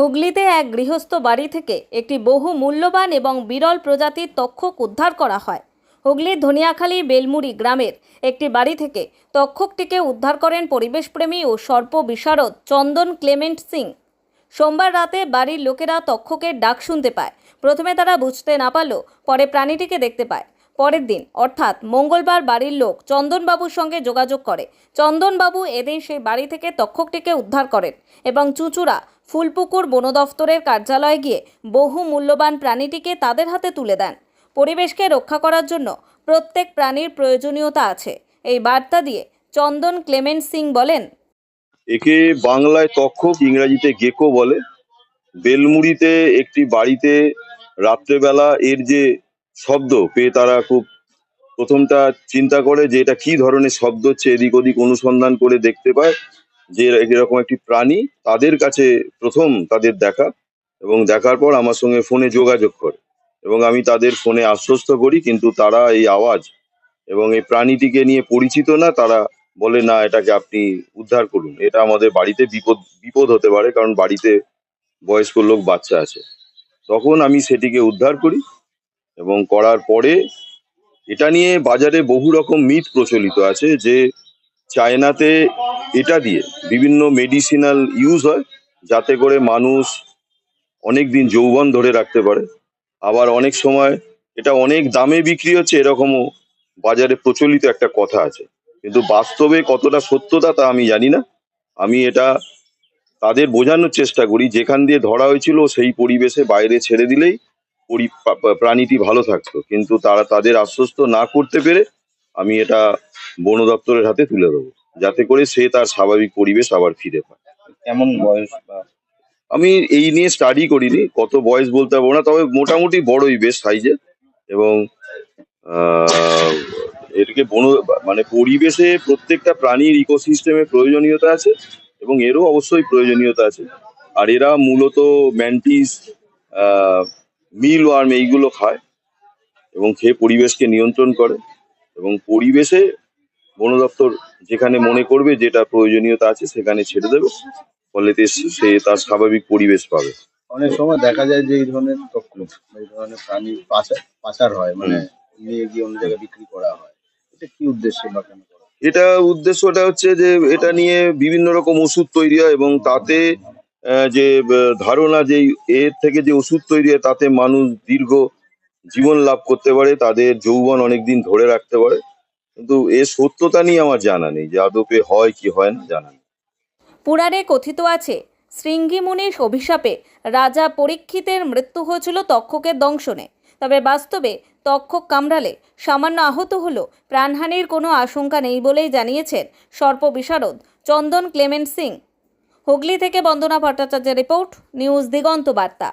হুগলিতে এক গৃহস্থ বাড়ি থেকে একটি বহু মূল্যবান এবং বিরল প্রজাতির তক্ষক উদ্ধার করা হয়। হুগলির ধনিয়াখালী বেলমুড়ি গ্রামের একটি বাড়ি থেকে তক্ষকটিকে উদ্ধার করেন পরিবেশপ্রেমী ও সর্প বিশারদ চন্দন ক্লেমেন্ট সিং। সোমবার রাতে বাড়ির লোকেরা তক্ষকের ডাক শুনতে পায়। প্রথমে তারা বুঝতে না পারলেও পরে প্রাণীটিকে দেখতে পায়। পরের দিন, অর্থাৎ মঙ্গলবার বাড়ির লোক চন্দনবাবুর সঙ্গে যোগাযোগ করে। চন্দনবাবু এদিন সেই বাড়ি থেকে তক্ষকটিকে উদ্ধার করেন এবং চুঁচুড়া ফুলপুকুর বন দফতরের কার্যালয়ে গিয়ে বহু মূল্যবান প্রাণীটিকে তাদের হাতে তুলে দেন। পরিবেশকে রক্ষা করার জন্য প্রত্যেক প্রাণীর প্রয়োজনীয়তা আছে। এই বার্তা দিয়ে চন্দন ক্লেমেন্ট সিং বলেন, একে বাংলায় তক্ষক ইংরাজিতে গেকো বলে। বেলমুড়িতে একটি বাড়িতে রাত্রেবেলা এর যে শব্দ পেয়ে তারা খুব প্রথমটা চিন্তা করে যে এটা কি ধরনের শব্দ হচ্ছে, এদিক ওদিক অনুসন্ধান করে দেখতে পায়। যে এরকম একটি প্রাণী তাদের কাছে প্রথম তাদের দেখা এবং দেখার পর আমার সঙ্গে ফোনে যোগাযোগ করে এবং আমি তাদের ফোনে আশ্বস্ত করি, কিন্তু তারা এই আওয়াজ এবং এই প্রাণীটিকে নিয়ে পরিচিত না, তারা বলে, না, এটাকে আপনি উদ্ধার করুন। এটা আমাদের বাড়িতে বিপদ বিপদ হতে পারে, কারণ বাড়িতে বয়স্ক লোক, বাচ্চা আছে। তখন আমি সেটিকে উদ্ধার করি এবং করার পরে এটা নিয়ে বাজারে বহু রকম মিথ প্রচলিত আছে যে চায়নাতে এটা দিয়ে বিভিন্ন মেডিসিনাল ইউজ হয়, যাতে করে মানুষ অনেক দিন যৌবন ধরে রাখতে পারে। আবার অনেক সময় এটা অনেক দামে বিক্রি হচ্ছে, এরকমও বাজারে প্রচলিত একটা কথা আছে। কিন্তু বাস্তবে কতটা সত্যতা তা আমি জানি না। আমি এটা তাদের বোঝানোর চেষ্টা করি, যেখান দিয়ে ধরা হয়েছিল সেই পরিবেশে বাইরে ছেড়ে দিলেই প্রাণীটি ভালো থাকতো। কিন্তু তারা তাদের আশ্বস্ত না করতে পেরে আমি এটা বন দপ্তরের হাতে তুলে দেবো। যাতে করে সে তার স্বাভাবিক পরিবেশ আবার ফিরে পায়। কেমন বয়স বা? আমি এই নিয়ে স্টাডি করিনি কত বয়স বলতে পারব না তবে মোটামুটি বড়ই বেশ সাইজে এবং এটাকে বন মানে পরিবেশে প্রত্যেকটা প্রাণীর ইকোসিস্টেমে প্রয়োজনীয়তা আছে এবং এরও অবশ্যই প্রয়োজনীয়তা আছে। আর এরা মূলত ম্যান্টিস মিল ওয়ার্ম এইগুলো খায় এবং খেয়ে পরিবেশকে নিয়ন্ত্রণ করে এবং পরিবেশে বন দপ্তর যেখানে মনে করবে যেটা প্রয়োজনীয়তা আছে সেখানে ছেড়ে দেবে। ফলে সে তার স্বাভাবিক পরিবেশ পাবে। অনেক সময় দেখা যায় যে এই ধরনের এই ধরনের প্রাণী পাচার হয় মানে নিয়ে গিয়ে অন্য জায়গায় বিক্রি করা হয়। এটা কি উদ্দেশ্যে বা কেন এটা উদ্দেশ্যটা হচ্ছে যে এটা নিয়ে বিভিন্ন রকম ওষুধ তৈরি হয় এবং তাতে যে ধারণা যে এর থেকে যে ওষুধ তৈরি হয় তাতে মানুষ দীর্ঘ জীবন লাভ করতে পারে তাদের যৌবন অনেকদিন ধরে রাখতে পারে। কিন্তু এর সত্যতা নিয়ে আমার জানা নেই যে আদপে হয় কি হয় না, জানা নেই পুরাণে কথিত আছে শৃঙ্গিমুনির অভিশাপে রাজা পরীক্ষিতের মৃত্যু হয়েছিল তক্ষকের দংশনে। তবে বাস্তবে তক্ষক কামড়ালে সামান্য আহত হলেও প্রাণহানির কোনো আশঙ্কা নেই বলেই জানিয়েছেন সর্প বিশারদ চন্দন ক্লেমেন্ট সিং। হুগলি থেকে বন্দনা ভট্টাচার্যের রিপোর্ট, নিউজ দিগন্ত বার্তা।